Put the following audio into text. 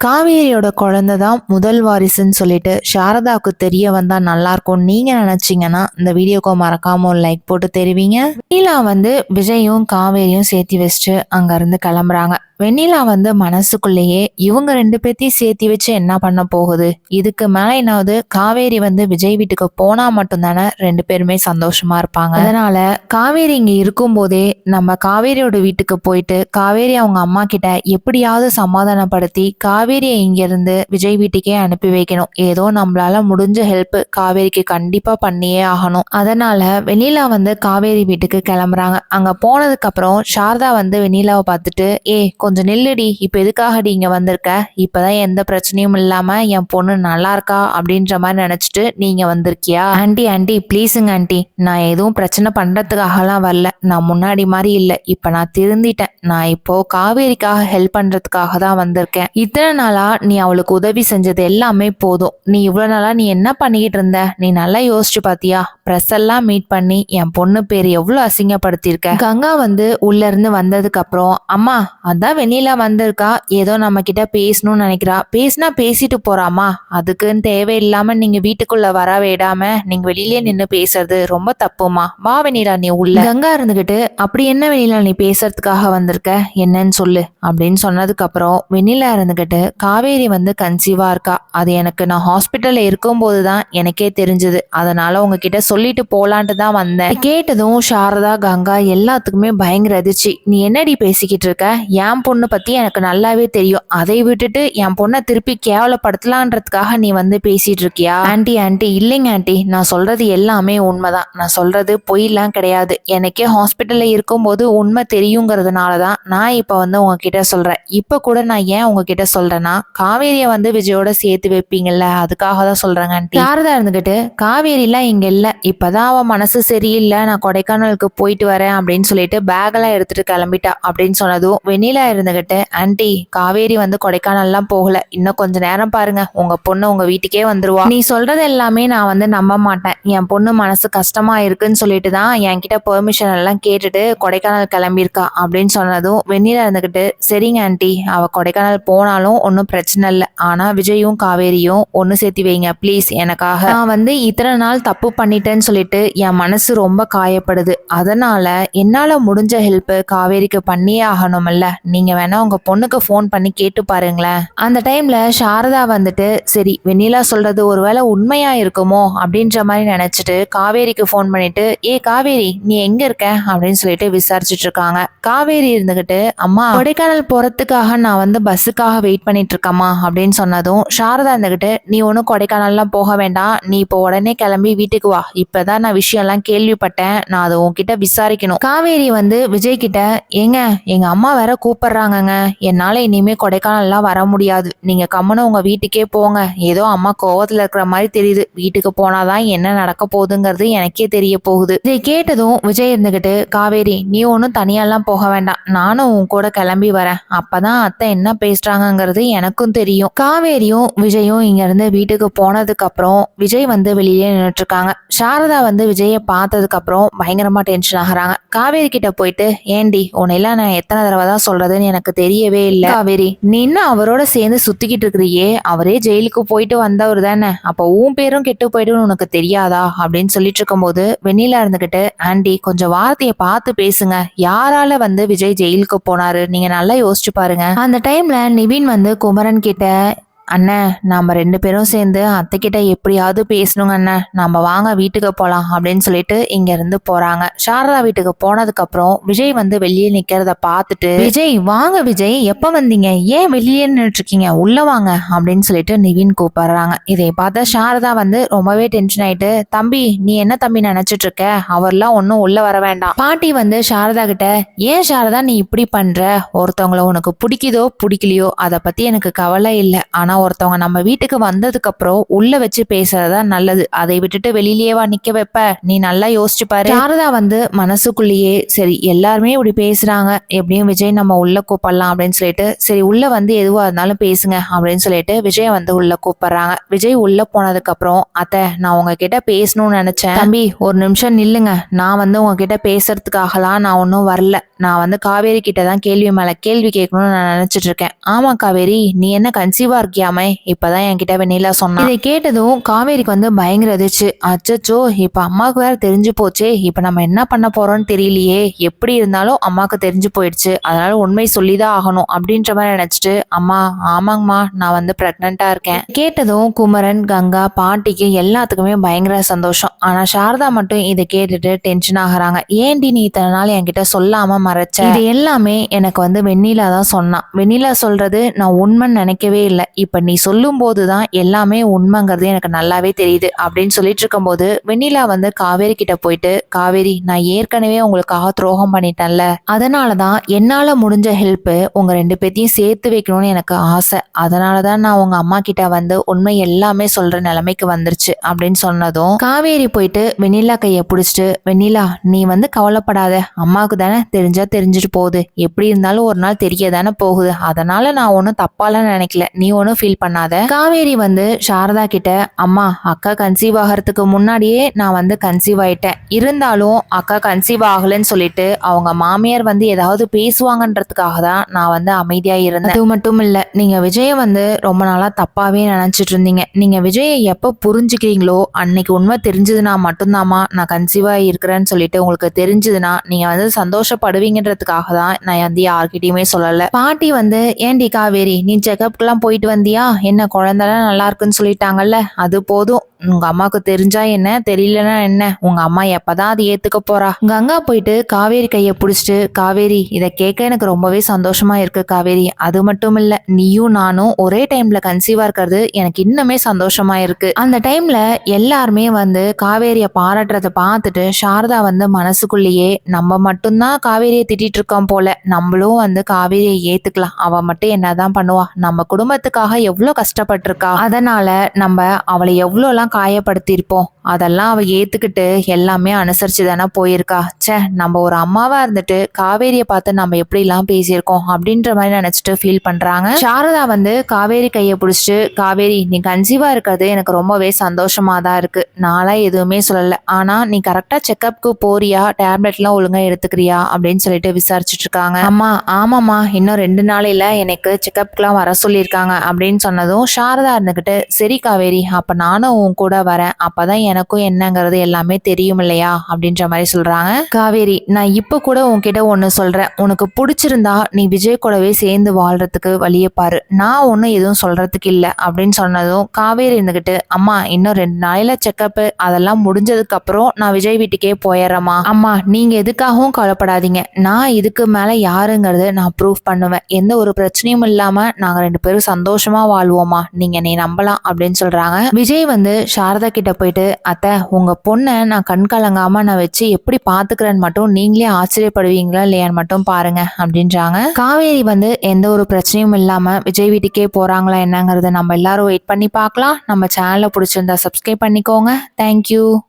காவேரியோட குழந்தை தான் முதல் வாரிசுன்னு சொல்லிட்டு சாரதாவுக்கு தெரிய வந்தா நல்லா இருக்கும் நீங்க நினைச்சீங்கன்னா இந்த வீடியோக்கு மறக்காம ஒரு லைக் போட்டு தெரிவிங்க. வெண்ணிலா வந்து விஜயும் காவேரியும் சேர்த்து வச்சுட்டு அங்க இருந்து கிளம்புறாங்க. வெண்ணிலா வந்து மனசுக்குள்ளேயே இவங்க ரெண்டு பேர்த்தையும் சேர்த்தி வச்சு என்ன பண்ண போகுது? இதுக்கு மேல என்னாவது காவேரி வந்து விஜய் வீட்டுக்கு போனா மட்டும்தானே ரெண்டு பேருமே சந்தோஷமா இருப்பாங்க? அதனால காவேரி இங்க இருக்கும்போதே நம்ம காவேரியோட வீட்டுக்கு போயிட்டு காவேரி அவங்க அம்மா கிட்ட எப்படியாவது சமாதானப்படுத்தி காவேரியை இங்கேருந்து விஜய் வீட்டுக்கே அனுப்பி வைக்கணும். ஏதோ நம்மளால முடிஞ்ச ஹெல்ப் காவேரிக்கு கண்டிப்பா பண்ணியே ஆகணும். அதனால வெண்ணிலா வந்து காவேரி வீட்டுக்கு கிளம்புறாங்க. அங்க போனதுக்கு அப்புறம் சாரதா வந்து வெண்ணிலாவை பார்த்துட்டு ஏ கொஞ்சம் நில்லுடி. இப்ப எதுக்காகடி இங்க வந்திருக்க? இப்பதான் எந்த பிரச்சனையும் இல்லாம என் பொண்ணு நல்லா இருக்கா? அப்படின்ற மாதிரி நினைச்சிட்டு நீங்க வந்திருக்கியா? ஆண்டி ஆண்டி ப்ளீஸுங்க ஆண்டி. நான் எதுவும் பிரச்சனை பண்றதுக்காகலாம் வரல. நான் முன்னாடி மாதிரி இல்லை. இப்ப நான் திருந்திட்டேன். நான் இப்போ காவேரிக்காக ஹெல்ப் பண்றதுக்காக தான் வந்திருக்கேன். இத்தனை நாளா நீ அவளுக்கு உதவி செஞ்சது எல்லாமே போதும். நீ இவ்வளோ நாளா நீ என்ன பண்ணிக்கிட்டு இருந்த? நீ நல்லா யோசிச்சு பாத்தியா? ப்ரெஸ் எல்லாம் மீட் பண்ணி என் பொண்ணு பேர் எவ்வளோ அசிங்கப்படுத்தியிருக்க? கங்கா வந்து உள்ள இருந்து வந்ததுக்கு அப்புறம் அம்மா அதான் வெண்ணிலா வந்திருக்கா. ஏதோ நம்ம கிட்ட பேசணும்னு நினைக்கிறா. பேசினா பேசிட்டு போறாமா அதுக்குன்னு தேவையில்லாம நீங்க வீட்டுக்குள்ள வர விடாம நீங்க வெளியிலே நின்று பேசுறது ரொம்ப தப்புமா வா வெண்ணிலா நீ உள்ள. கங்கா இருந்துகிட்டு அப்படி என்ன வெண்ணிலா நீ பேசுறதுக்காக வந்திருக்க? என்னன்னு சொல்லு. அப்படின்னு சொன்னதுக்கு அப்புறம் வெண்ணிலா இருந்துகிட்டு காவேரி வந்து கன்சீவாக இருக்கா? அது எனக்கு நான் ஹாஸ்பிட்டலில் இருக்கும்போது தான் எனக்கே தெரிஞ்சது. அதனால் உங்ககிட்ட சொல்லிட்டு போகலான்ட்டு தான் வந்தேன். கேட்டதும் சாரதா கங்கா எல்லாத்துக்குமே பயங்கர அதிர்ச்சி. நீ என்னடி பேசிக்கிட்டு இருக்க? என் பொண்ணு பற்றி எனக்கு நல்லாவே தெரியும். அதை விட்டுட்டு என் பொண்ணை திருப்பி கேவலப்படுத்தலான்றதுக்காக நீ வந்து பேசிகிட்டு இருக்கியா? ஆண்டி ஆண்டி இல்லைங்க ஆண்டி. நான் சொல்கிறது எல்லாமே உண்மைதான். நான் சொல்கிறது பொய்லாம் கிடையாது. எனக்கே ஹாஸ்பிட்டலில் இருக்கும்போது உண்மை தெரியுங்கிறதுனால தான் நான் இப்போ வந்து உங்ககிட்ட சொல்கிறேன் இப்போ கூட நான் ஏன் உங்ககிட்ட சொல்றேன்னா காவேரியை வந்து விஜயோட சேர்த்து வைப்பீங்கல்ல அதுக்காக தான் சொல்றேங்க ஆன்ட்டி யாரதா இருந்துகிட்டு? காவேரிலாம் இங்க இல்ல. இப்பதான் அவன் மனசு சரியில்லை நான் கொடைக்கானலுக்கு போயிட்டு வரேன் அப்படின்னு சொல்லிட்டு பேக்கெல்லாம் எடுத்துட்டு கிளம்பிட்டா அப்படின்னு சொன்னதும் வெண்ணிலா இருந்துகிட்டு ஆன்டி காவேரி வந்து கொடைக்கானல்லாம் போகல. இன்னும் கொஞ்ச நேரம் பாருங்க. உங்க பொண்ணு உங்க வீட்டுக்கே வந்துருவா. நீ சொல்றது எல்லாமே நான் வந்து நம்ப மாட்டேன். என் பொண்ணு மனசு கஷ்டமா இருக்குன்னு சொல்லிட்டு தான் என்கிட்ட பெர்மிஷன் எல்லாம் கேட்டுட்டு கொடைக்கானல் கிளம்பியிருக்கா அப்படின்னு சொன்னதும் வெண்ணிலா இருந்துகிட்டு சரிங்க ஆன்டி அவ கொடைக்கானல் போனாலும் ஒன்றும் பிரச்சனை இல்லை. ஆனால் விஜயும் காவேரியும் ஒன்று சேர்த்து வைங்க ப்ளீஸ் எனக்காக நான் வந்து இத்தனை நாள் தப்பு பண்ணிட்டேன்னு சொல்லிட்டு என் மனசு ரொம்ப காயப்படுது. அதனால என்னால் முடிஞ்ச ஹெல்ப்பு காவேரிக்கு பண்ணியே ஆகணும்ல. நீங்கள் வேணா உங்கள் பொண்ணுக்கு ஃபோன் பண்ணி கேட்டு பாருங்களேன். அந்த டைமில் சாரதா வந்துட்டு சரி வெண்ணிலா சொல்கிறது ஒருவேளை உண்மையாக இருக்குமோ? அப்படின்ற மாதிரி நினச்சிட்டு காவேரிக்கு ஃபோன் பண்ணிட்டு ஏ காவேரி நீ எங்கே இருக்க? அப்படின்னு சொல்லிட்டு விசாரிச்சுட்டு இருக்காங்க. காவேரி இருந்துகிட்டு அம்மா கொடைக்கானல் போகிறதுக்காக நான் வந்து பஸ்ஸுக்காக வெயிட் பண்ணிட்டு இருக்கம்மா அப்படின்னு சொன்னதும் சாரதா இருந்துகிட்டு நீ ஒன்றும் கொடைக்கானல்லாம் போக வேண்டாம். நீ இப்போ உடனே கிளம்பி வீட்டுக்கு வா. இப்பதான் நான் விஷயம்லாம் கேள்விப்பட்டேன். நான் அதை உன்கிட்ட விசாரிக்கணும். காவேரி வந்து விஜய் கிட்ட ஏங்க எங்க அம்மா வேற கூப்பிடுறாங்கங்க. என்னால இனிமே கொடைக்கானல்லாம் வர முடியாது. நீங்க கம்முன்னு உங்க வீட்டுக்கே போங்க. ஏதோ அம்மா கோவத்துல இருக்கிற மாதிரி தெரியுது. வீட்டுக்கு போனாதான் என்ன நடக்க போகுதுங்கிறது எனக்கே தெரிய போகுது. இதை கேட்டதும் விஜய் இருந்துகிட்டு காவேரி நீ ஒன்றும் தனியாலாம் போக வேண்டாம். நானும் உன் கூட கிளம்பி வரேன். அப்பதான் அத்தை என்ன அப்படிங்கிறது எனக்கும் தெரியும். காவேரியும் விஜயும் இங்கேருந்து வீட்டுக்கு போனதுக்கு அப்புறம் விஜய் வந்து வெளியே நின்றுட்டு இருக்காங்க சாரதா வந்து விஜயை பார்த்ததுக்கு அப்புறம் பயங்கரமா டென்ஷன் ஆகுறாங்க. காவேரி கிட்ட போயிட்டு ஏண்டி உன்னையெல்லாம் நான் எத்தனை தடவை தான் சொல்றதுன்னு எனக்கு தெரியவே இல்லை. காவேரி நீ இன்னும் அவரோட சேர்ந்து சுத்திக்கிட்டு இருக்கிறியே? அவரே ஜெயிலுக்கு போயிட்டு வந்தவர் தானே. அப்போ உன் பேரும் கெட்டு போயிடுன்னு உனக்கு தெரியாதா? அப்படின்னு சொல்லிட்டு இருக்கும்போது வெண்ணிலா இருந்துகிட்டு ஆண்டி கொஞ்சம் வார்த்தையை பார்த்து பேசுங்க. யாரால வந்து விஜய் ஜெயிலுக்கு போனாரு? நீங்க நல்லா யோசிச்சு பாருங்க. அந்த டைம்ல நிவின் வந்து குமரன் கிட்ட அண்ணன் நாம் ரெண்டு பேரும் சேர்ந்து அத்தைக்கிட்ட எப்படியாவது பேசணுங்க அண்ணன் நம்ம வாங்க வீட்டுக்கு போகலாம் அப்படின்னு சொல்லிட்டு இங்கேருந்து இருந்து சாரதா வீட்டுக்கு போனதுக்கப்புறம் விஜய் வந்து வெளியே நிற்கிறத பார்த்துட்டு விஜய் வாங்க விஜய் எப்போ வந்தீங்க? ஏன் வெளியே நின்றுட்டு உள்ளே வாங்க அப்படின்னு சொல்லிட்டு நிவின் கூப்பிடுறாங்க. இதை பார்த்தா சாரதா வந்து ரொம்பவே டென்ஷன் ஆயிட்டு தம்பி நீ என்ன தம்பி நினச்சிட்டு இருக்க அவர்லாம் ஒன்றும் உள்ளே வர வேண்டாம். பாட்டி வந்து சாரதா கிட்ட ஏன் சாரதா நீ இப்படி பண்ணுற ஒருத்தவங்கள உனக்கு பிடிக்குதோ பிடிக்கலையோ அதை பற்றி எனக்கு கவலை இல்லை. ஆனால் ஒருத்தவங்க நம்ம வீட்டுக்கு வந்ததுக்கு அப்புறம் உள்ள வச்சு பேசுறதா நல்லது. அதை விட்டுட்டு வெளியிலேயேவா நிக்க வைப்ப. நீ நல்லா யோசிச்சு பாரு. சாரதா வந்து மனசுக்குள்ளேயே சரி எல்லாருமே இப்படி பேசுறாங்க. எப்படியும் விஜய் நம்ம உள்ள கூப்பிடலாம் அப்படின்னு சொல்லிட்டு சரி உள்ள வந்து எதுவா இருந்தாலும் பேசுங்க அப்படின்னு சொல்லிட்டு விஜய வந்து உள்ள கூப்பிடுறாங்க. விஜய் உள்ள போனதுக்கு அப்புறம் அத்தை நான் உங்ககிட்ட பேசணும்னு நினைச்சேன். தம்பி ஒரு நிமிஷம் நில்லுங்க. நான் வந்து உங்ககிட்ட பேசுறதுக்காகலாம் நான் ஒன்றும் வரல. நான் வந்து காவேரி கிட்ட தான் கேள்வி மேல கேள்வி கேட்கணும்னு நான் நினைச்சிட்டு இருக்கேன். ஆமா காவேரி. நீ என்ன கன்சீவா இருக்கியாமே இப்பதான் என்கிட்ட வெண்ணிலா சொன்னா. இதை கேட்டதும் காவேரிக்கு வந்து பயங்கர அதிர்ச்சி. அச்சச்சோ இப்ப அம்மாவுக்கு வேற தெரிஞ்சு போச்சே. இப்ப நம்ம என்ன பண்ண போறோம்னு தெரியலையே. எப்படி இருந்தாலும் அம்மாவுக்கு தெரிஞ்சு போயிடுச்சு. அதனால உண்மை சொல்லிதான் ஆகணும் அப்படின்ற மாதிரி நினைச்சிட்டு அம்மா ஆமாங்கம்மா நான் வந்து பிரெக்னண்டா இருக்கேன். கேட்டதும் குமரன் கங்கா பாட்டிக்கு எல்லாத்துக்குமே பயங்கர சந்தோஷம். ஆனா சாரதா மட்டும் இதை கேட்டுட்டு டென்ஷன் ஆகுறாங்க. ஏன்டி நீ இத்தனை நாள் என்கிட்ட சொல்லாம மறைச்ச? இது எல்லாமே எனக்கு வந்து வெண்ணிலா தான் சொன்னான் வெண்ணிலா சொல்றது நான் உண்மைன்னு நினைக்கவே இல்லை. இப்ப இப்போ நீ சொல்லும் போதுதான் எல்லாமே உண்மைங்கிறது எனக்கு நல்லாவே தெரியுது அப்படின்னு சொல்லிட்டு இருக்கும்போது வெண்ணிலா வந்து காவேரி கிட்ட போயிட்டு காவேரி நான் ஏற்கனவே உங்களுக்காக துரோகம் பண்ணிட்டேன்ல. அதனாலதான் என்னால் முடிஞ்ச ஹெல்ப்பு உங்கள் ரெண்டு பேர்த்தையும் சேர்த்து வைக்கணும்னு எனக்கு ஆசை. அதனாலதான் நான் உங்கள் அம்மா கிட்ட வந்து உண்மை எல்லாமே சொல்கிற நிலைமைக்கு வந்துருச்சு அப்படின்னு சொன்னதும் காவேரி போயிட்டு வெண்ணிலா கையை பிடிச்சிட்டு வெண்ணிலா நீ வந்து கவலைப்படாத. அம்மாவுக்கு தானே தெரிஞ்சா தெரிஞ்சுட்டு போகுது. எப்படி இருந்தாலும் ஒரு நாள் தெரிய தானே போகுது. அதனால நான் ஒன்றும் தப்பாலாம் நினைக்கல. நீ ஒன்றும் ஃபீல் பண்ணாத. காவேரி வந்து சாரதா கிட்ட அம்மா அக்கா கன்சீவ் ஆகிறதுக்கு முன்னாடியே நான் வந்து கன்சீவ் ஆயிட்டேன். இருந்தாலும் அக்கா கன்சீவ் ஆகலைன்னு சொல்லிட்டு அவங்க மாமியார் வந்து ஏதாவது பேசுவாங்கன்றதுக்காக தான் நான் வந்து அமைதியா இருந்தேன். அது மட்டும் இல்ல நீங்க விஜய வந்து ரொம்ப நாளா தப்பாவே நினைச்சிட்டு இருந்தீங்க. நீங்க விஜயை எப்ப புரிஞ்சுக்கிறீங்களோ அன்னைக்கு உண்மை தெரிஞ்சதுன்னா மட்டும்தாம்மா நான் கன்சீவா இருக்கிறேன்னு சொல்லிட்டு உங்களுக்கு தெரிஞ்சதுன்னா நீங்க வந்து சந்தோஷப்படுவீங்கன்றதுக்காக தான் நான் வந்து யார்கிட்டயுமே சொல்லல. பாட்டி வந்து ஏன்டி காவேரி நீ செக்கப்க்குலாம் போயிட்டு வந்தியா? என்ன குழந்தைலாம் நல்லா இருக்குன்னு சொல்லிட்டாங்கல்ல அது போதும். உங்க அம்மாவுக்கு தெரிஞ்சா என்ன தெரியலனா என்ன உங்க அம்மா எப்பதான் அது ஏத்துக்க போறா? கங்கா போயிட்டு காவேரி கைய புடிச்சிட்டு காவேரி இதை கேட்க எனக்கு ரொம்பவே சந்தோஷமா இருக்கு காவேரி. அது மட்டும் இல்ல நீயும் நானும் ஒரே டைம்ல கன்சீவா இருக்கிறது எனக்கு இன்னுமே சந்தோஷமா இருக்கு. அந்த டைம்ல எல்லாருமே வந்து காவேரிய பாராட்டுறத பார்த்துட்டு சாரதா வந்து மனசுக்குள்ளேயே நம்ம மட்டும்தான் காவேரியை திட்டிட்டு இருக்கோம் போல. நம்மளும் வந்து காவேரியை ஏத்துக்கலாம். அவ மட்டும் என்னதான் பண்ணுவா? நம்ம குடும்பத்துக்காக எவ்வளோ கஷ்டப்பட்டிருக்கா? அதனால நம்ம அவளை எவ்வளோலாம் காயப்படுத்தியிருப்போம்? அதெல்லாம் அவள் ஏற்றுக்கிட்டு எல்லாமே அனுசரித்து தானே போயிருக்கா. ச்சே நம்ம ஒரு அம்மாவாக இருந்துட்டு காவேரியை பார்த்து நம்ம எப்படிலாம் பேசியிருக்கோம் அப்படின்ற மாதிரி நினச்சிட்டு ஃபீல் பண்ணுறாங்க சாரதா வந்து காவேரி கையை பிடிச்சிட்டு காவேரி நீ கன்சீவாக இருக்கிறது எனக்கு ரொம்பவே சந்தோஷமாக தான் இருக்குது நாளா எதுவுமே சொல்லலை. ஆனால் நீ கரெக்டாக செக்கப்புக்கு போறியா? டேப்லெட்லாம் ஒழுங்காக எடுத்துக்கிறியா? அப்படின்னு சொல்லிட்டு விசாரிச்சுட்டு இருக்காங்க. அம்மா ஆமாம்மா. இன்னும் ரெண்டு நாளையில் எனக்கு செக்கப்க்குலாம் வர சொல்லியிருக்காங்க. அப்படின்னு சொன்னதும் சாரதா இருந்துக்கிட்டு சரி காவேரி அப்போ நானும் உன் கூட வரேன். அப்போ தான் எனக்கும் என்னங்கிறது எல்லாமே தெரியும் இல்லையா? அப்படின்ற மாதிரி சொல்றாங்க. காவேரி நான் இப்ப கூட உன்கிட்ட ஒன்னு சொல்றேன். உனக்கு பிடிச்சிருந்தா நீ விஜய் கூடவே சேர்ந்து வாழ்றதுக்கு வழியை பாரு. நான் ஒன்னும் எதுவும் சொல்றதுக்கு இல்லை அப்படின்னு சொன்னதும் காவேரி இருந்துகிட்டு அம்மா இன்னும் ரெண்டு நாளையில செக்கப் அதெல்லாம் முடிஞ்சதுக்கு அப்புறம் நான் விஜய் வீட்டுக்கே போயிடுறேம்மா. அம்மா நீங்க எதுக்காகவும் கவலைப்படாதீங்க. நான் இதுக்கு மேல யாருங்கிறது நான் ப்ரூவ் பண்ணுவேன். எந்த ஒரு பிரச்சனையும் இல்லாம நாங்க ரெண்டு பேரும் சந்தோஷமா வாழ்வோமா நீங்க என்னை நம்பலாம் அப்படின்னு சொல்றாங்க. விஜய் வந்து சாரதா கிட்ட போயிட்டு அத்தை உங்கள் பொண்ணை நான் கண் கலங்காமல் நான் வச்சு எப்படி பார்த்துக்கிறேன்னு மட்டும் நீங்களே ஆச்சரியப்படுவீங்களா இல்லையான்னு மட்டும் பாருங்க அப்படின்றாங்க. காவேரி வந்து எந்த ஒரு பிரச்சனையும் இல்லாமல் விஜய் வீட்டுக்கே போகிறாங்களா என்னங்கிறத நம்ம எல்லாரும் வெயிட் பண்ணி பார்க்கலாம். நம்ம சேனலை பிடிச்சிருந்தா சப்ஸ்கிரைப் பண்ணிக்கோங்க. தேங்க்யூ